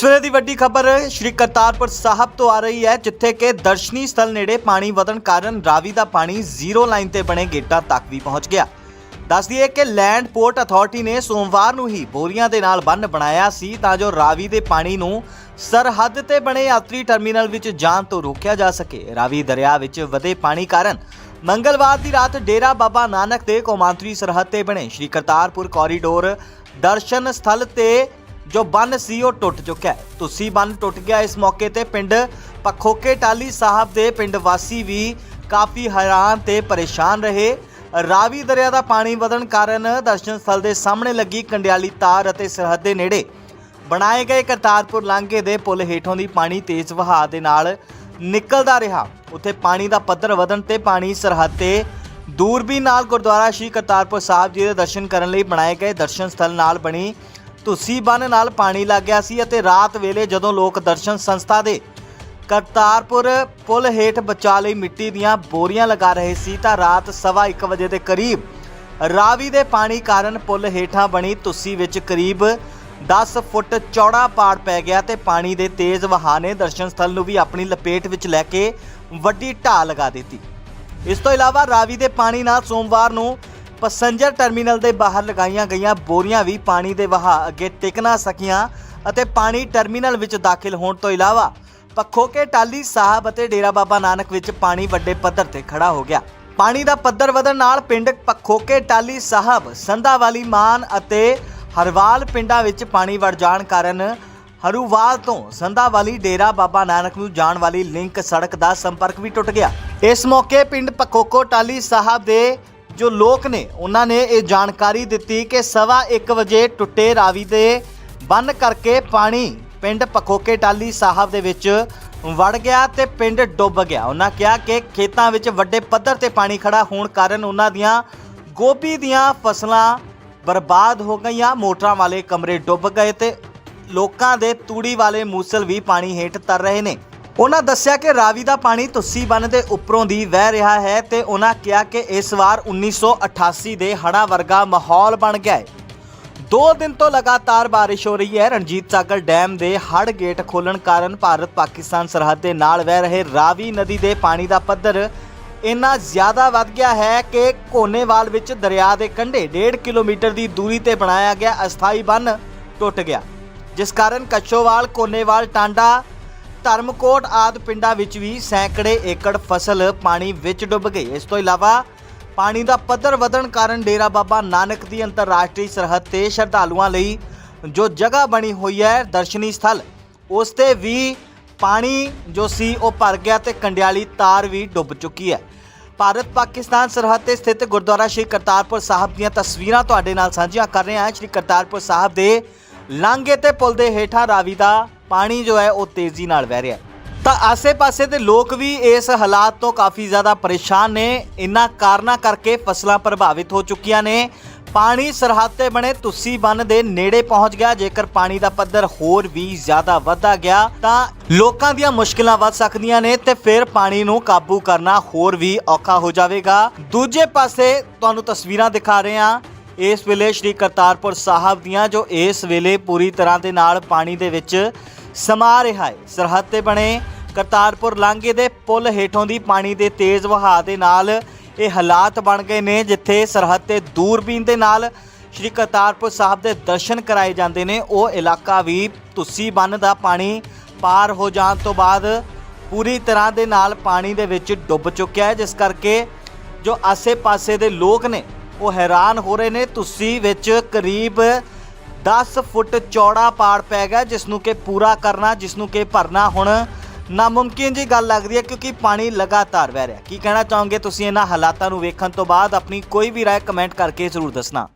ਇਸ ਵੇਲੇ ਦੀ ਵੱਡੀ ਖਬਰ ਸ਼੍ਰੀ ਕਰਤਾਰਪੁਰ ਸਾਹਿਬ ਤੋਂ ਆ ਰਹੀ ਹੈ, ਜਿੱਥੇ ਕਿ ਦਰਸ਼ਨੀ ਸਥਲ ਨੇੜੇ ਪਾਣੀ ਵਧਣ ਕਾਰਨ ਰਾਵੀ ਦਾ ਪਾਣੀ ਜ਼ੀਰੋ ਲਾਈਨ ਤੇ ਬਣੇ ਗੇਟਾਂ ਤੱਕ ਵੀ ਪਹੁੰਚ ਗਿਆ। ਦੱਸ ਦਈਏ ਕਿ ਲੈਂਡ ਪੋਰਟ ਅਥਾਰਟੀ ਨੇ ਸੋਮਵਾਰ ਨੂੰ ਹੀ ਬੋਰੀਆਂ ਦੇ ਨਾਲ ਬੰਨ ਬਣਾਇਆ ਸੀ, ਤਾਂ ਜੋ ਰਾਵੀ ਦੇ ਪਾਣੀ ਨੂੰ ਸਰਹੱਦ ਤੇ ਬਣੇ ਯਾਤਰੀ ਟਰਮੀਨਲ ਵਿੱਚ ਜਾਣ ਤੋਂ ਰੋਕਿਆ ਜਾ ਸਕੇ। ਰਾਵੀ ਦਰਿਆ ਵਿੱਚ ਵਧੇ ਪਾਣੀ ਕਾਰਨ ਮੰਗਲਵਾਰ ਦੀ ਰਾਤ ਡੇਰਾ ਬਾਬਾ ਨਾਨਕ ਦੇ ਕੌਮਾਂਤਰੀ ਸਰਹੱਦ ਤੇ ਬਣੇ ਸ਼੍ਰੀ ਕਰਤਾਰਪੁਰ ਕੋਰੀਡੋਰ ਦਰਸ਼ਨ ਸਥਲ ਤੇ ਜੋ ਬੰਨ ਸੀ ਉਹ ਟੁੱਟ ਚੁੱਕਿਆ ਹੈ। ਤੁਸੀਂ ਬੰਨ ਟੁੱਟ ਗਿਆ। ਇਸ ਮੌਕੇ ਤੇ ਪਿੰਡ ਪਖੋਕੇ ਟਾਲੀ ਸਾਹਿਬ ਦੇ ਪਿੰਡ ਵਾਸੀ ਵੀ ਕਾਫੀ ਹੈਰਾਨ ਤੇ ਪਰੇਸ਼ਾਨ ਰਹੇ। ਰਾਵੀ ਦਰਿਆ ਦਾ ਪਾਣੀ ਵਧਣ ਕਾਰਨ ਦਰਸ਼ਨ ਸਥਲ ਦੇ ਸਾਹਮਣੇ ਲੱਗੀ ਕੰਡਿਆਲੀ ਤਾਰ ਅਤੇ ਸਰਹੱਦ ਦੇ ਨੇੜੇ ਬਣਾਏ ਗਏ ਕਰਤਾਰਪੁਰ ਲਾਂਘੇ ਦੇ ਪੁਲ ਹੇਠੋਂ ਦੀ ਪਾਣੀ ਤੇਜ਼ ਵਹਾਅ ਦੇ ਨਾਲ ਨਿਕਲਦਾ ਰਿਹਾ। ਉੱਥੇ ਪਾਣੀ ਦਾ ਪੱਧਰ ਵਧਣ ਤੇ ਪਾਣੀ ਸਰਹੱਦ ਤੇ ਦੂਰਬੀਨ ਨਾਲ ਗੁਰਦੁਆਰਾ ਸ਼੍ਰੀ ਕਰਤਾਰਪੁਰ ਸਾਹਿਬ ਜੀ ਦੇ ਦਰਸ਼ਨ ਕਰਨ ਲਈ ਬਣਾਏ ਗਏ ਦਰਸ਼ਨ ਸਥਲ ਨਾਲ ਬਣੀ ਤੁਸੀਂ ਬੰਨ ਨਾਲ ਪਾਣੀ ਲੱਗ ਗਿਆ ਸੀ ਅਤੇ ਰਾਤ ਵੇਲੇ ਜਦੋਂ ਲੋਕ ਦਰਸ਼ਨ ਸੰਸਥਾ ਦੇ ਕਰਤਾਰਪੁਰ ਪੁਲ ਹੇਠ ਬਚਾ ਲਈ ਮਿੱਟੀ ਦੀਆਂ ਬੋਰੀਆਂ ਲਗਾ ਰਹੇ ਸੀ ਤਾਂ ਰਾਤ ਸਵਾ ਇੱਕ ਵਜੇ ਦੇ ਕਰੀਬ ਰਾਵੀ ਦੇ ਪਾਣੀ ਕਾਰਨ ਪੁਲ ਹੇਠਾਂ ਬਣੀ ਤੁਸੀਂ ਵਿੱਚ ਕਰੀਬ 10 ਫੁੱਟ ਚੌੜਾ ਪਾੜ ਪੈ ਗਿਆ ਤੇ ਪਾਣੀ ਦੇ ਤੇਜ਼ ਵਹਾਅ ਨੇ ਦਰਸ਼ਨ ਸਥਲ ਨੂੰ ਵੀ ਆਪਣੀ ਲਪੇਟ ਵਿੱਚ ਲੈ ਕੇ ਵੱਡੀ ਢਾਹ ਲਗਾ ਦਿੱਤੀ। ਇਸ ਤੋਂ ਇਲਾਵਾ ਰਾਵੀ ਦੇ ਪਾਣੀ ਨਾਲ ਸੋਮਵਾਰ ਨੂੰ ਪੈਸੇਂਜਰ ਟਰਮੀਨਲ ਦੇ ਬਾਹਰ ਲਗਾਈਆਂ ਗਈਆਂ ਬੋਰੀਆਂ ਵੀ ਪਾਣੀ ਦੇ ਵਹਾਅ ਅੱਗੇ ਟਿਕ ਨਾ ਸਕੀਆਂ ਅਤੇ ਪਾਣੀ ਟਰਮੀਨਲ ਵਿੱਚ ਦਾਖਲ ਹੋਣ ਤੋਂ ਇਲਾਵਾ ਪੱਖੋਕੇ ਟਾਲੀ ਸਾਹਿਬ ਅਤੇ ਡੇਰਾ ਬਾਬਾ ਨਾਨਕ ਵਿੱਚ ਪਾਣੀ ਵੱਡੇ ਪੱਧਰ ਤੇ ਖੜਾ ਹੋ ਗਿਆ। ਪਾਣੀ ਦਾ ਪੱਧਰ ਵਧਣ ਨਾਲ ਪਿੰਡ ਪੱਖੋਕੇ ਟਾਲੀ ਸਾਹਿਬ, ਸੰਧਾਵਾਲੀ ਮਾਨ ਅਤੇ ਹਰਵਾਲ ਪਿੰਡਾਂ ਵਿੱਚ ਪਾਣੀ ਵੜ ਜਾਣ ਕਾਰਨ ਹਰੂਵਾਲ ਤੋਂ ਸੰਧਾਵਾਲੀ ਡੇਰਾ ਬਾਬਾ ਨਾਨਕ ਨੂੰ ਜਾਣ ਵਾਲੀ ਲਿੰਕ ਸੜਕ ਦਾ ਸੰਪਰਕ ਵੀ ਟੁੱਟ ਗਿਆ। ਇਸ ਮੌਕੇ ਪਿੰਡ ਪਖੋਕੋ ਟਾਲੀ ਸਾਹਿਬ ਦੇ ਜੋ ਲੋਕ ਨੇ, ਉਹਨਾਂ ਨੇ ਇਹ ਜਾਣਕਾਰੀ ਦਿੱਤੀ ਕਿ ਸਵਾ 1 ਵਜੇ ਟੁੱਟੇ ਰਾਵੀ ਦੇ ਬੰਨ ਕਰਕੇ ਪਾਣੀ ਪਿੰਡ ਪਖੋਕੇ ਟਾਲੀ ਸਾਹਿਬ ਦੇ ਵਿੱਚ ਵੜ ਗਿਆ ਤੇ ਪਿੰਡ ਡੁੱਬ ਗਿਆ। ਉਹਨਾਂ ਕਿਹਾ ਕਿ ਖੇਤਾਂ ਵਿੱਚ ਵੱਡੇ ਪੱਧਰ ਤੇ ਪਾਣੀ ਖੜਾ ਹੋਣ ਕਾਰਨ ਉਹਨਾਂ ਦੀਆਂ ਗੋਭੀ ਦੀਆਂ ਫਸਲਾਂ ਬਰਬਾਦ ਹੋ ਗਈਆਂ, ਮੋਟਰਾਂ ਵਾਲੇ ਕਮਰੇ ਡੁੱਬ ਗਏ ਤੇ ਲੋਕਾਂ ਦੇ ਤੂੜੀ ਵਾਲੇ ਮੂਸਲ ਵੀ ਪਾਣੀ ਹੇਠ ਤਰ ਰਹੇ ਨੇ। ਉਹਨਾਂ ਦੱਸਿਆ ਕਿ ਰਾਵੀ ਦਾ ਪਾਣੀ ਤੁੱਸੀ ਬੰਨ ਦੇ ਉੱਪਰੋਂ ਦੀ ਵਹਿ ਰਿਹਾ ਹੈ ਤੇ ਉਹਨਾਂ ਕਿਹਾ ਕਿ ਇਸ ਵਾਰ 1988 ਦੇ ਹੜ੍ਹਾਂ ਵਰਗਾ ਮਾਹੌਲ ਬਣ ਗਿਆ ਹੈ। ਦੋ ਦਿਨ ਤੋਂ ਲਗਾਤਾਰ ਬਾਰਿਸ਼ ਹੋ ਰਹੀ ਹੈ। ਰਣਜੀਤ ਸਾਗਰ ਡੈਮ ਦੇ ਹੜ੍ਹ ਗੇਟ ਖੋਲਣ ਕਾਰਨ ਭਾਰਤ ਪਾਕਿਸਤਾਨ ਸਰਹੱਦ ਦੇ ਨਾਲ ਵਹਿ ਰਹੇ ਰਾਵੀ ਨਦੀ ਦੇ ਪਾਣੀ ਦਾ ਪੱਧਰ ਇੰਨਾ ਜ਼ਿਆਦਾ ਵੱਧ ਗਿਆ ਹੈ ਕਿ ਕੋਨੇਵਾਲ ਵਿੱਚ ਦਰਿਆ ਦੇ ਕੰਢੇ 1.5 ਕਿਲੋਮੀਟਰ ਦੀ ਦੂਰੀ ਤੇ ਬਣਾਇਆ ਗਿਆ ਅਸਥਾਈ ਬੰਨ ਟੁੱਟ ਗਿਆ। ਜਿਸ ਕਾਰਨ ਕੱਚੋਵਾਲ ਕੋਨੇਵਾਲ, ਟਾਂਡਾ ਧਰਮਕੋਟ ਆਦ ਪਿੰਡਾਂ ਵਿੱਚ ਵੀ ਸੈਂਕੜੇ ਏਕੜ ਫਸਲ ਪਾਣੀ ਵਿੱਚ ਡੁੱਬ ਗਈ। ਇਸ ਤੋਂ ਇਲਾਵਾ ਪਾਣੀ ਦਾ ਪੱਧਰ ਵਧਣ ਕਾਰਨ ਡੇਰਾ ਬਾਬਾ ਨਾਨਕ ਦੀ ਅੰਤਰਰਾਸ਼ਟਰੀ ਸਰਹੱਦ ਤੇ ਸ਼ਰਧਾਲੂਆਂ ਲਈ ਜੋ ਜਗ੍ਹਾ ਬਣੀ ਹੋਈ ਹੈ ਦਰਸ਼ਨੀ ਸਥਲ, ਉਸ ਤੇ ਵੀ ਪਾਣੀ ਜੋ ਸੀ ਉਹ ਭਰ ਗਿਆ ਤੇ ਕੰਡਿਆਲੀ ਤਾਰ ਵੀ ਡੁੱਬ ਚੁੱਕੀ ਹੈ। ਭਾਰਤ ਪਾਕਿਸਤਾਨ ਸਰਹੱਦ ਤੇ ਸਥਿਤ ਗੁਰਦੁਆਰਾ ਸ਼੍ਰੀ ਕਰਤਾਰਪੁਰ ਸਾਹਿਬ ਦੀਆਂ ਤਸਵੀਰਾਂ ਤੁਹਾਡੇ ਨਾਲ ਸਾਂਝੀਆਂ ਕਰ ਰਹੇ ਹਾਂ। ਸ਼੍ਰੀ ਕਰਤਾਰਪੁਰ ਸਾਹਿਬ ਦੇ ਲਾਂਘੇ ਤੇ ਪੁਲ ਦੇ ਹੇਠਾਂ ਰਾਵੀ ਦਾ ਪਾਣੀ ਜੋ ਹੈ ਉਹ ਤੇਜ਼ੀ ਨਾਲ ਵਹਿ ਰਿਹਾ ਹੈ। ਤਾਂ ਆਸੇ-ਪਾਸੇ ਦੇ ਲੋਕ ਵੀ ਇਸ ਹਾਲਾਤ ਤੋਂ ਕਾਫੀ ਜ਼ਿਆਦਾ ਪਰੇਸ਼ਾਨ ਨੇ। ਇਨ੍ਹਾਂ ਕਾਰਨਾਂ ਕਰਕੇ ਫਸਲਾਂ ਪ੍ਰਭਾਵਿਤ ਹੋ ਚੁੱਕੀਆਂ ਨੇ। ਪਾਣੀ ਸਰਹੱਦ ਤੇ ਬਣੇ ਤੁਸੀ ਬੰਨ ਦੇ ਨੇੜੇ ਪਹੁੰਚ ਗਿਆ। ਜੇਕਰ ਪਾਣੀ ਦਾ ਪੱਧਰ ਹੋਰ ਵੀ ਜ਼ਿਆਦਾ ਵਧਦਾ ਗਿਆ, ਤਾਂ ਲੋਕਾਂ ਦੀਆਂ ਮੁਸ਼ਕਲਾਂ ਵੱਧ ਸਕਦੀਆਂ ਨੇ ਤੇ ਫਿਰ ਪਾਣੀ ਨੂੰ ਕਾਬੂ ਕਰਨਾ ਹੋਰ ਵੀ ਔਖਾ ਹੋ ਜਾਵੇਗਾ। ਦੂਜੇ ਪਾਸੇ ਤੁਹਾਨੂੰ ਤਸਵੀਰਾਂ ਦਿਖਾ ਰਹੇ ਹਾਂ। ਇਸ ਵੇਲੇ ਸ਼੍ਰੀ ਕਰਤਾਰਪੁਰ ਸਾਹਿਬ ਦੀਆਂ ਜੋ ਇਸ ਵੇਲੇ ਪੂਰੀ ਤਰ੍ਹਾਂ ਦੇ ਨਾਲ ਪਾਣੀ ਦੇ ਵਿੱਚ ਸਮਾ ਰਿਹਾ ਹੈ, ਸਰਹੱਦ ਤੇ ਬਣੇ ਕਰਤਾਰਪੁਰ ਲਾਂਘੇ ਦੇ ਪੁਲ ਹੇਠੋਂ ਦੀ ਪਾਣੀ ਦੇ ਤੇਜ਼ ਵਹਾਅ ਦੇ ਨਾਲ ਇਹ ਹਾਲਾਤ ਬਣ ਗਏ ਨੇ, ਜਿੱਥੇ ਸਰਹੱਦ ਤੇ ਦੂਰਬੀਨ ਦੇ ਨਾਲ ਸ਼੍ਰੀ ਕਰਤਾਰਪੁਰ ਸਾਹਿਬ ਦੇ ਦਰਸ਼ਨ ਕਰਾਏ ਜਾਂਦੇ ਨੇ। ਉਹ ਇਲਾਕਾ ਵੀ ਤੁਸੀਂ ਬੰਨ ਦਾ ਪਾਣੀ ਪਾਰ ਹੋ ਜਾਣ ਤੋਂ ਬਾਅਦ ਪੂਰੀ ਤਰ੍ਹਾਂ ਦੇ ਨਾਲ ਪਾਣੀ ਦੇ ਵਿੱਚ ਡੁੱਬ ਚੁੱਕਿਆ ਹੈ, ਜਿਸ ਕਰਕੇ ਜੋ ਆਸੇ-ਪਾਸੇ ਦੇ ਲੋਕ ਨੇ ਉਹ ਹੈਰਾਨ ਹੋ ਰਹੇ ਨੇ। ਤੁਸੀਂ ਵਿੱਚ ਕਰੀਬ 10 ਫੁੱਟ ਚੌੜਾ ਪਾੜ ਪੈ ਗਿਆ ਜਿਸ ਨੂੰ ਕਿ ਪੂਰਾ ਕਰਨਾ ਜਿਸ ਨੂੰ ਕਿ ਭਰਨਾ ਹੁਣ ਨਾਮੁਮਕਿਨ ਜੀ ਗੱਲ ਲੱਗਦੀ ਹੈ, ਕਿਉਂਕਿ ਪਾਣੀ ਲਗਾਤਾਰ ਵਹਿ ਰਿਹਾ। ਕੀ ਕਹਿਣਾ ਚਾਹੋਗੇ ਤੁਸੀਂ ਇਹਨਾਂ ਹਾਲਾਤਾਂ ਨੂੰ ਵੇਖਣ ਤੋਂ ਬਾਅਦ? ਆਪਣੀ ਕੋਈ ਵੀ ਰਾਏ ਕਮੈਂਟ ਕਰਕੇ ਜ਼ਰੂਰ ਦੱਸਣਾ।